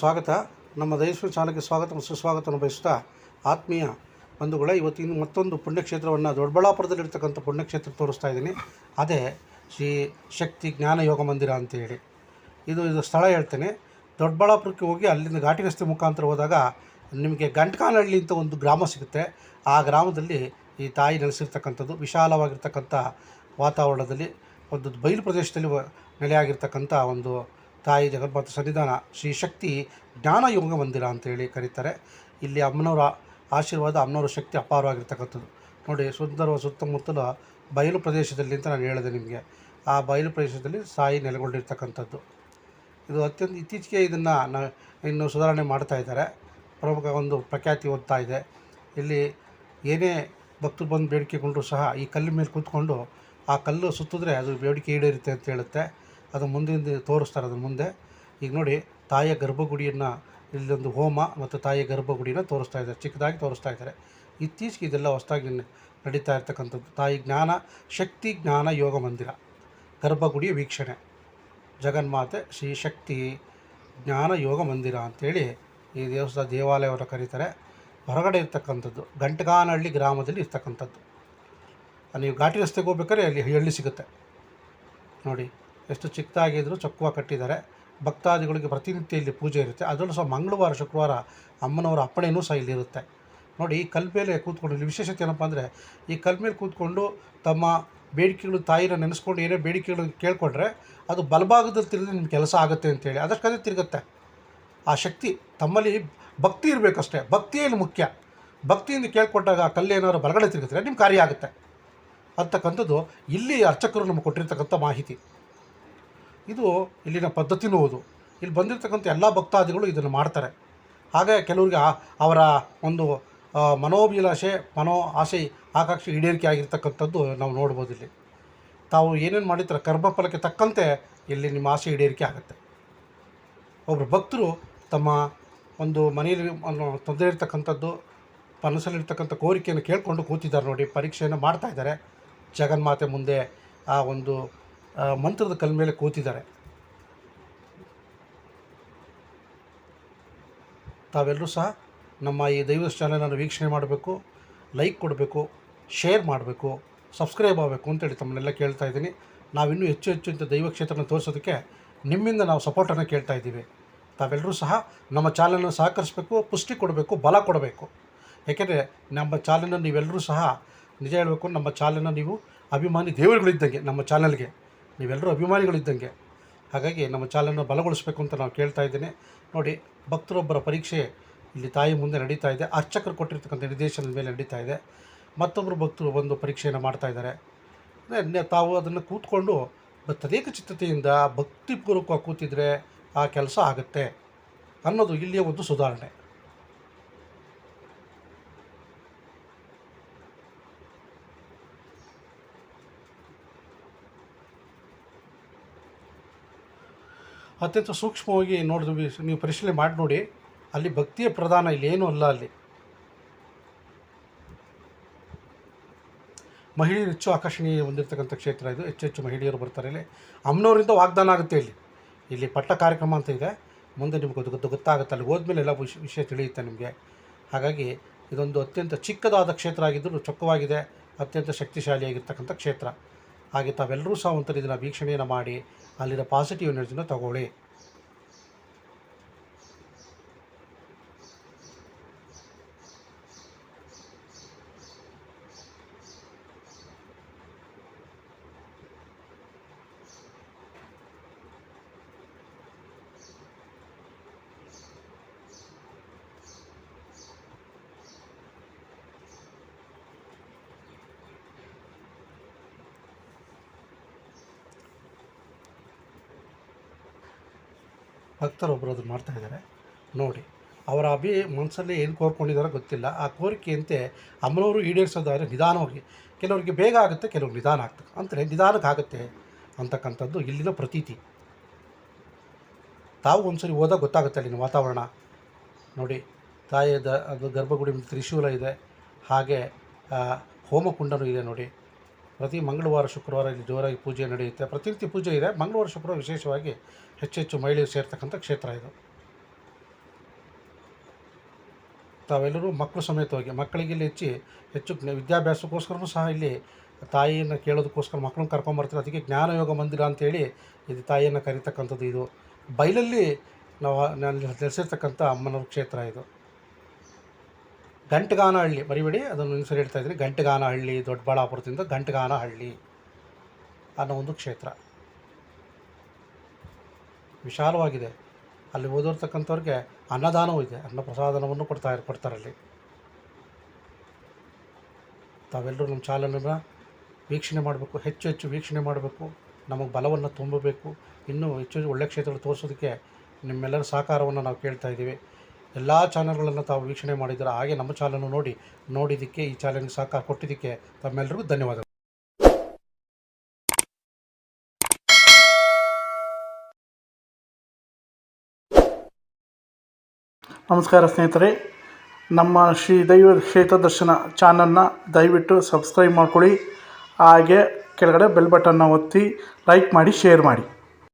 ಸ್ವಾಗತ. ನಮ್ಮ ದೈವ ಚಾನಲ್ಗೆ ಸ್ವಾಗತ ಮತ್ತು ಸುಸ್ವಾಗತವನ್ನು ಬಯಸ್ತಾ ಆತ್ಮೀಯ ಬಂಧುಗಳ, ಇವತ್ತಿನ ಮತ್ತೊಂದು ಪುಣ್ಯಕ್ಷೇತ್ರವನ್ನು ದೊಡ್ಡಬಳ್ಳಾಪುರದಲ್ಲಿರ್ತಕ್ಕಂಥ ಪುಣ್ಯಕ್ಷೇತ್ರ ತೋರಿಸ್ತಾ ಇದ್ದೀನಿ. ಅದೇ ಶ್ರೀ ಶಕ್ತಿ ಜ್ಞಾನ ಯೋಗ ಮಂದಿರ ಅಂತೇಳಿ. ಇದು ಇದು ಸ್ಥಳ ಹೇಳ್ತೇನೆ. ದೊಡ್ಡಬಳ್ಳಾಪುರಕ್ಕೆ ಹೋಗಿ ಅಲ್ಲಿಂದ ಘಾಟಿ ರಸ್ತೆ ಮುಖಾಂತರ ಹೋದಾಗ ನಿಮಗೆ ಗಂಟ್ಕಾನಹಳ್ಳಿ ಅಂತ ಒಂದು ಗ್ರಾಮ ಸಿಗುತ್ತೆ. ಆ ಗ್ರಾಮದಲ್ಲಿ ಈ ತಾಯಿ ನೆಲೆಸಿರ್ತಕ್ಕಂಥದ್ದು, ವಿಶಾಲವಾಗಿರ್ತಕ್ಕಂಥ ವಾತಾವರಣದಲ್ಲಿ, ಒಂದು ಬಯಲು ಪ್ರದೇಶದಲ್ಲಿ ನೆಲೆಯಾಗಿರ್ತಕ್ಕಂಥ ಒಂದು ತಾಯಿ ಜಗನ್ಮಾತ ಸನ್ನಿಧಾನ ಶ್ರೀ ಶಕ್ತಿ ಜ್ಞಾನ ಯೋಗ ಮಂದಿರ ಅಂತೇಳಿ ಕರೀತಾರೆ. ಇಲ್ಲಿ ಅಮ್ಮನವರ ಆಶೀರ್ವಾದ ಅಮ್ಮನವರ ಶಕ್ತಿ ಅಪಾರವಾಗಿರ್ತಕ್ಕಂಥದ್ದು. ನೋಡಿ, ಸುಂದರ ಸುತ್ತಮುತ್ತಲ ಬಯಲು ಪ್ರದೇಶದಲ್ಲಿ ಅಂತ ನಾನು ಹೇಳಿದೆ ನಿಮಗೆ. ಆ ಬಯಲು ಪ್ರದೇಶದಲ್ಲಿ ಸಾಯಿ ನೆಲೆಗೊಂಡಿರ್ತಕ್ಕಂಥದ್ದು. ಇದು ಅತ್ಯಂತ, ಇತ್ತೀಚೆಗೆ ಇದನ್ನು ನ, ಇನ್ನು ಸುಧಾರಣೆ ಮಾಡ್ತಾ ಇದ್ದಾರೆ. ಪ್ರಮುಖ ಒಂದು ಪ್ರಖ್ಯಾತಿ ಓದ್ತಾ ಇದೆ. ಇಲ್ಲಿ ಏನೇ ಭಕ್ತರು ಬಂದು ಬೇಡಿಕೆಗೊಂಡರೂ ಸಹ ಈ ಕಲ್ಲಿನ ಮೇಲೆ ಕೂತ್ಕೊಂಡು ಆ ಕಲ್ಲು ಸುತ್ತಿದ್ರೆ ಅದು ಬೇಡಿಕೆ ಈಡೇರುತ್ತೆ ಅಂತ ಹೇಳುತ್ತೆ. ಅದು ಮುಂದಿನ ತೋರಿಸ್ತಾರೆ ಅದ್ರ ಮುಂದೆ. ಈಗ ನೋಡಿ, ತಾಯಿಯ ಗರ್ಭಗುಡಿಯನ್ನು ಇಲ್ಲೊಂದು ಹೋಮ ಮತ್ತು ತಾಯಿಯ ಗರ್ಭಗುಡಿನ ತೋರಿಸ್ತಾ ಇದ್ದಾರೆ. ಚಿಕ್ಕದಾಗಿ ತೋರಿಸ್ತಾ ಇದ್ದಾರೆ. ಇತ್ತೀಚೆಗೆ ಇದೆಲ್ಲ ಹೊಸದಾಗಿ ನಡೀತಾ ಇರ್ತಕ್ಕಂಥದ್ದು. ತಾಯಿ ಜ್ಞಾನ, ಶಕ್ತಿ ಜ್ಞಾನ ಯೋಗ ಮಂದಿರ. ಗರ್ಭಗುಡಿಯ ವೀಕ್ಷಣೆ. ಜಗನ್ಮಾತೆ ಶ್ರೀ ಶಕ್ತಿ ಜ್ಞಾನ ಯೋಗ ಮಂದಿರ ಅಂಥೇಳಿ ಈ ದೇವಸ್ಥಾನ ದೇವಾಲಯವನ್ನು ಕರೀತಾರೆ. ಹೊರಗಡೆ ಇರ್ತಕ್ಕಂಥದ್ದು, ಗಂಟಗಾನಹಳ್ಳಿ ಗ್ರಾಮದಲ್ಲಿ ಇರ್ತಕ್ಕಂಥದ್ದು. ನೀವು ಘಾಟಿ ರಸ್ತೆಗೆ ಹೋಗ್ಬೇಕಾದ್ರೆ ಅಲ್ಲಿ ಹಳ್ಳಿ ಸಿಗುತ್ತೆ. ನೋಡಿ ಎಷ್ಟು ಚಿಕ್ಕದಾಗಿದ್ದರೂ ಚಕ್ಕುವ ಕಟ್ಟಿದ್ದಾರೆ. ಭಕ್ತಾದಿಗಳಿಗೆ ಪ್ರತಿನಿತ್ಯ ಇಲ್ಲಿ ಪೂಜೆ ಇರುತ್ತೆ. ಅದರಲ್ಲೂ ಸಹ ಮಂಗಳವಾರ, ಶುಕ್ರವಾರ ಅಮ್ಮನವರ ಅಪ್ಪಣೆಯೂ ಸಹ ಇಲ್ಲಿರುತ್ತೆ. ನೋಡಿ, ಈ ಕಲ್ ಮೇಲೆ ಕೂತ್ಕೊಂಡು ಇಲ್ಲಿ ವಿಶೇಷತೆ ಏನಪ್ಪ ಅಂದರೆ, ಈ ಕಲ್ ಕೂತ್ಕೊಂಡು ತಮ್ಮ ಬೇಡಿಕೆಗಳು ತಾಯಿನ ನೆನೆಸ್ಕೊಂಡು ಏನೇ ಬೇಡಿಕೆಗಳು ಕೇಳ್ಕೊಂಡ್ರೆ ಅದು ಬಲಭಾಗದಲ್ಲಿ ತಿರುಗಿ ನಿಮ್ಮ ಕೆಲಸ ಆಗುತ್ತೆ ಅಂತೇಳಿ ಅದಕ್ಕದೇ ತಿರುಗುತ್ತೆ. ಆ ಶಕ್ತಿ ತಮ್ಮಲ್ಲಿ ಭಕ್ತಿ ಇರಬೇಕಷ್ಟೇ. ಭಕ್ತಿಯೇ ಇಲ್ಲಿ ಮುಖ್ಯ. ಭಕ್ತಿಯಿಂದ ಕೇಳ್ಕೊಂಡಾಗ ಆ ಕಲ್ಲೇನಾದ್ರು ಬಲಗಡೆ ತಿರುಗುತ್ತೆ ನಿಮ್ಮ ಕಾರ್ಯ ಆಗುತ್ತೆ. ಅಂತಕ್ಕಂಥದ್ದು ಇಲ್ಲಿ ಅರ್ಚಕರು ನಮಗೆ ಕೊಟ್ಟಿರ್ತಕ್ಕಂಥ ಮಾಹಿತಿ. ಇದು ಇಲ್ಲಿನ ಪದ್ಧತಿನೂ ಹೌದು. ಇಲ್ಲಿ ಬಂದಿರತಕ್ಕಂಥ ಎಲ್ಲ ಭಕ್ತಾದಿಗಳು ಇದನ್ನು ಮಾಡ್ತಾರೆ. ಹಾಗೆ ಕೆಲವರಿಗೆ ಅವರ ಒಂದು ಮನೋಭಿಲಾಷೆ, ಮನೋ ಆಸೆ, ಆಕಾಂಕ್ಷೆ ಈಡೇರಿಕೆ ಆಗಿರ್ತಕ್ಕಂಥದ್ದು ನಾವು ನೋಡ್ಬೋದು ಇಲ್ಲಿ. ತಾವು ಏನೇನು ಮಾಡಿರ್ತಾರೆ, ಕರ್ಮಫಲಕ್ಕೆ ತಕ್ಕಂತೆ ಇಲ್ಲಿ ನಿಮ್ಮ ಆಸೆ ಈಡೇರಿಕೆ ಆಗುತ್ತೆ. ಒಬ್ಬರು ಭಕ್ತರು ತಮ್ಮ ಒಂದು ಮನೆಯಲ್ಲಿ ತೊಂದರೆ ಇರ್ತಕ್ಕಂಥದ್ದು ಮನಸ್ಸಲ್ಲಿರ್ತಕ್ಕಂಥ ಕೋರಿಕೆಯನ್ನು ಕೇಳಿಕೊಂಡು ಕೂತಿದ್ದಾರೆ ನೋಡಿ, ಪರೀಕ್ಷೆಯನ್ನು ಮಾಡ್ತಾ ಇದ್ದಾರೆ. ಜಗನ್ಮಾತೆ ಮುಂದೆ ಆ ಒಂದು ಮಂತ್ರದ ಕಲ್ ಮೇಲೆ ಕೂತಿದ್ದಾರೆ. ತಾವೆಲ್ಲರೂ ಸಹ ನಮ್ಮ ಈ ದೈವದ ಚಾನಲನ್ನು ವೀಕ್ಷಣೆ ಮಾಡಬೇಕು, ಲೈಕ್ ಕೊಡಬೇಕು, ಶೇರ್ ಮಾಡಬೇಕು, ಸಬ್ಸ್ಕ್ರೈಬ್ ಆಗಬೇಕು ಅಂತೇಳಿ ತಮ್ಮನ್ನೆಲ್ಲ ಕೇಳ್ತಾ ಇದ್ದೀನಿ. ನಾವಿನ್ನೂ ಹೆಚ್ಚು ಹೆಚ್ಚು ಇಂಥ ದೈವ ಕ್ಷೇತ್ರನ ತೋರಿಸೋದಕ್ಕೆ ನಿಮ್ಮಿಂದ ನಾವು ಸಪೋರ್ಟನ್ನು ಕೇಳ್ತಾ ಇದ್ದೀವಿ. ತಾವೆಲ್ಲರೂ ಸಹ ನಮ್ಮ ಚಾನಲನ್ನು ಸಹಕರಿಸಬೇಕು, ಪುಷ್ಟಿ ಕೊಡಬೇಕು, ಬಲ ಕೊಡಬೇಕು. ಏಕೆಂದರೆ ನಮ್ಮ ಚಾನಲನ್ನು ನೀವೆಲ್ಲರೂ ಸಹ, ನಿಜ ಹೇಳಬೇಕು, ನಮ್ಮ ಚಾನಲನ್ನು ನೀವು ಅಭಿಮಾನಿ ದೇವರುಗಳಿದ್ದಂಗೆ ನಮ್ಮ ಚಾನಲ್ಗೆ. ನೀವೆಲ್ಲರೂ ಅಭಿಮಾನಿಗಳಿದ್ದಂಗೆ ಹಾಗಾಗಿ ನಮ್ಮ ಚಾಲನ್ನು ಬಲಗೊಳಿಸಬೇಕು ಅಂತ ನಾವು ಕೇಳ್ತಾ ಇದ್ದೇನೆ. ನೋಡಿ, ಭಕ್ತರೊಬ್ಬರ ಪರೀಕ್ಷೆ ಇಲ್ಲಿ ತಾಯಿ ಮುಂದೆ ನಡೀತಾ ಇದೆ. ಅರ್ಚಕರು ಕೊಟ್ಟಿರ್ತಕ್ಕಂಥ ನಿರ್ದೇಶನದ ಮೇಲೆ ನಡೀತಾ ಇದೆ. ಮತ್ತೊಬ್ಬರು ಭಕ್ತರು ಒಂದು ಪರೀಕ್ಷೆಯನ್ನು ಮಾಡ್ತಾ ಇದ್ದಾರೆ. ತಾವು ಅದನ್ನು ಕೂತ್ಕೊಂಡು ತದೇಕ ಚಿತ್ತತೆಯಿಂದ ಭಕ್ತಿಪೂರ್ವಕವಾಗಿ ಕೂತಿದ್ರೆ ಆ ಕೆಲಸ ಆಗುತ್ತೆ ಅನ್ನೋದು ಇಲ್ಲಿಯ ಒಂದು ಸುಧಾರಣೆ. ಅತ್ಯಂತ ಸೂಕ್ಷ್ಮವಾಗಿ ನೋಡ್ರಿ ನೀವು ಪರಿಶೀಲನೆ ಮಾಡಿ ನೋಡಿ. ಅಲ್ಲಿ ಭಕ್ತಿಯ ಪ್ರಧಾನ ಇಲ್ಲಿ ಅಲ್ಲ ಅಲ್ಲಿ. ಮಹಿಳೆಯರು ಹೆಚ್ಚು ಆಕರ್ಷಣೀಯ ಹೊಂದಿರತಕ್ಕಂಥ ಕ್ಷೇತ್ರ ಇದು. ಹೆಚ್ಚು ಹೆಚ್ಚು ಮಹಿಳೆಯರು ಬರ್ತಾರೆ ಇಲ್ಲಿ. ಅಮ್ಮನವರಿಂದ ವಾಗ್ದಾನ ಆಗುತ್ತೆ ಇಲ್ಲಿ. ಇಲ್ಲಿ ಪಟ್ಟ ಕಾರ್ಯಕ್ರಮ ಅಂತ ಇದೆ. ಮುಂದೆ ನಿಮ್ಗೆ ಅದು ಗೊತ್ತು, ಗೊತ್ತಾಗುತ್ತೆ. ಅಲ್ಲಿ ಹೋದ್ಮೇಲೆ ಎಲ್ಲ ವಿಷ, ವಿಷಯ ತಿಳಿಯುತ್ತೆ ನಿಮಗೆ. ಹಾಗಾಗಿ ಇದೊಂದು ಅತ್ಯಂತ ಚಿಕ್ಕದಾದ ಕ್ಷೇತ್ರ ಆಗಿದ್ದರೂ ಚೊಕ್ಕವಾಗಿದೆ. ಅತ್ಯಂತ ಶಕ್ತಿಶಾಲಿಯಾಗಿರ್ತಕ್ಕಂಥ ಕ್ಷೇತ್ರ. ಹಾಗೆ ತಾವೆಲ್ಲರೂ ಸಹ ಒಂಥರ ಇದನ್ನು ವೀಕ್ಷಣೆಯನ್ನು ಮಾಡಿ ಅಲ್ಲಿನ ಪಾಸಿಟಿವ್ ಎನರ್ಜಿನ ತಗೊಳ್ಳಿ. ಭಕ್ತರೊಬ್ಬರು ಅದನ್ನು ಮಾಡ್ತಾ ಇದ್ದಾರೆ. ನೋಡಿ, ಅವರ ಅಭಿ ಮನಸ್ಸಲ್ಲಿ ಏನು ಕೋರ್ಕೊಂಡಿದ್ದಾರೋ ಗೊತ್ತಿಲ್ಲ. ಆ ಕೋರಿಕೆಯಂತೆ ಅಮ್ಮನವರು ಈಡೇರಿಸೋದಾದರೆ ನಿಧಾನವಾಗಿ, ಕೆಲವರಿಗೆ ಬೇಗ ಆಗುತ್ತೆ, ಕೆಲವ್ರಿಗೆ ನಿಧಾನ ಆಗ್ತದೆ. ಅಂದರೆ ನಿಧಾನಕ್ಕೆ ಆಗುತ್ತೆ ಅಂತಕ್ಕಂಥದ್ದು ಇಲ್ಲಿನ ಪ್ರತೀತಿ. ತಾವು ಒಂದ್ಸರಿ ಹೋದಾಗ ಗೊತ್ತಾಗುತ್ತೆ ಅಲ್ಲಿನ ವಾತಾವರಣ. ನೋಡಿ, ತಾಯಿಯದ ಅದು ಗರ್ಭಗುಡಿ ತ್ರಿಶೂಲ ಇದೆ. ಹಾಗೆ ಹೋಮಕುಂಡನೂ ಇದೆ ನೋಡಿ. ಪ್ರತಿ ಮಂಗಳವಾರ, ಶುಕ್ರವಾರ ಇಲ್ಲಿ ಜೋರಾಗಿ ಪೂಜೆ ನಡೆಯುತ್ತೆ. ಪ್ರತಿನಿತ್ಯ ಪೂಜೆ ಇದೆ. ಮಂಗಳವಾರ, ಶುಕ್ರವಾರ ವಿಶೇಷವಾಗಿ ಹೆಚ್ಚು ಮಹಿಳೆಯರು ಸೇರ್ತಕ್ಕಂಥ ಕ್ಷೇತ್ರ ಇದು. ತಾವೆಲ್ಲರೂ ಮಕ್ಕಳು ಸಮೇತವಾಗಿ ಮಕ್ಕಳಿಗೆ ಇಲ್ಲಿ ಹೆಚ್ಚಿ ಹೆಚ್ಚು ವಿದ್ಯಾಭ್ಯಾಸಕ್ಕೋಸ್ಕರ ವಿದ್ಯಾಭ್ಯಾಸಕ್ಕೋಸ್ಕರನೂ ಸಹ ಇಲ್ಲಿ ತಾಯಿಯನ್ನು ಕೇಳೋದಕ್ಕೋಸ್ಕರ ಮಕ್ಕಳನ್ನು ಕರ್ಕೊಂಬರ್ತಾರೆ ಅದಕ್ಕೆ ಜ್ಞಾನಯೋಗ ಮಂದಿರ ಅಂತೇಳಿ ಇದು ತಾಯಿಯನ್ನು ಕರೀತಕ್ಕಂಥದ್ದು ಇದು. ಬೈಲಲ್ಲಿ ನಾವು ನೆಲೆಸಿರ್ತಕ್ಕಂಥ ಅಮ್ಮನವ್ರ ಕ್ಷೇತ್ರ ಇದು. ಗಂಟಗಾನಹಳ್ಳಿ ಬರಿಬೇಡಿ ಅದನ್ನು ಸರಿ ಹೇಳ್ತಾ ಇದ್ದೀನಿ. ಗಂಟಗಾನಹಳ್ಳಿ, ದೊಡ್ಡಬಳ್ಳಾಪುರದಿಂದ ಗಂಟಗಾನಹಳ್ಳಿ ಅನ್ನೋ ಒಂದು ಕ್ಷೇತ್ರ. ವಿಶಾಲವಾಗಿದೆ. ಅಲ್ಲಿ ಓದಿರ್ತಕ್ಕಂಥವ್ರಿಗೆ ಅನ್ನದಾನವೂ ಇದೆ. ಅನ್ನ ಪ್ರಸಾದನವನ್ನು ಕೊಡ್ತಾ ಕೊಡ್ತಾರಲ್ಲಿ. ತಾವೆಲ್ಲರೂ ನಮ್ಮ ಚಾಲನನ್ನು ವೀಕ್ಷಣೆ ಮಾಡಬೇಕು. ಹೆಚ್ಚು ಹೆಚ್ಚು ವೀಕ್ಷಣೆ ಮಾಡಬೇಕು. ನಮಗೆ ಬಲವನ್ನು ತುಂಬಬೇಕು. ಇನ್ನೂ ಹೆಚ್ಚು ಒಳ್ಳೆಯ ಕ್ಷೇತ್ರಗಳು ತೋರಿಸೋದಕ್ಕೆ ನಿಮ್ಮೆಲ್ಲರ ಸಹಕಾರವನ್ನು ನಾವು ಕೇಳ್ತಾ ಇದ್ದೀವಿ. ಎಲ್ಲ ಚಾನಲ್ಗಳನ್ನು ತಾವು ವೀಕ್ಷಣೆ ಮಾಡಿದ್ದೀರ, ಹಾಗೆ ನಮ್ಮ ಚಾನಲ್ನ ನೋಡಿ, ನೋಡಿದ್ದಕ್ಕೆ ಈ ಚಾಲೆಂಜ್ ಸಹಕಾರ ಕೊಟ್ಟಿದ್ದಕ್ಕೆ ತಮ್ಮೆಲ್ಲರಿಗೂ ಧನ್ಯವಾದಗಳು. ನಮಸ್ಕಾರ ಸ್ನೇಹಿತರೆ, ನಮ್ಮ ಶ್ರೀ ದೈವ ಕ್ಷೇತ್ರ ದರ್ಶನ ಚಾನಲ್ನ ದಯವಿಟ್ಟು ಸಬ್ಸ್ಕ್ರೈಬ್ ಮಾಡ್ಕೊಳ್ಳಿ, ಹಾಗೆ ಕೆಳಗಡೆ ಬೆಲ್ ಬಟನ್ನ ಒತ್ತಿ ಲೈಕ್ ಮಾಡಿ, ಶೇರ್ ಮಾಡಿ.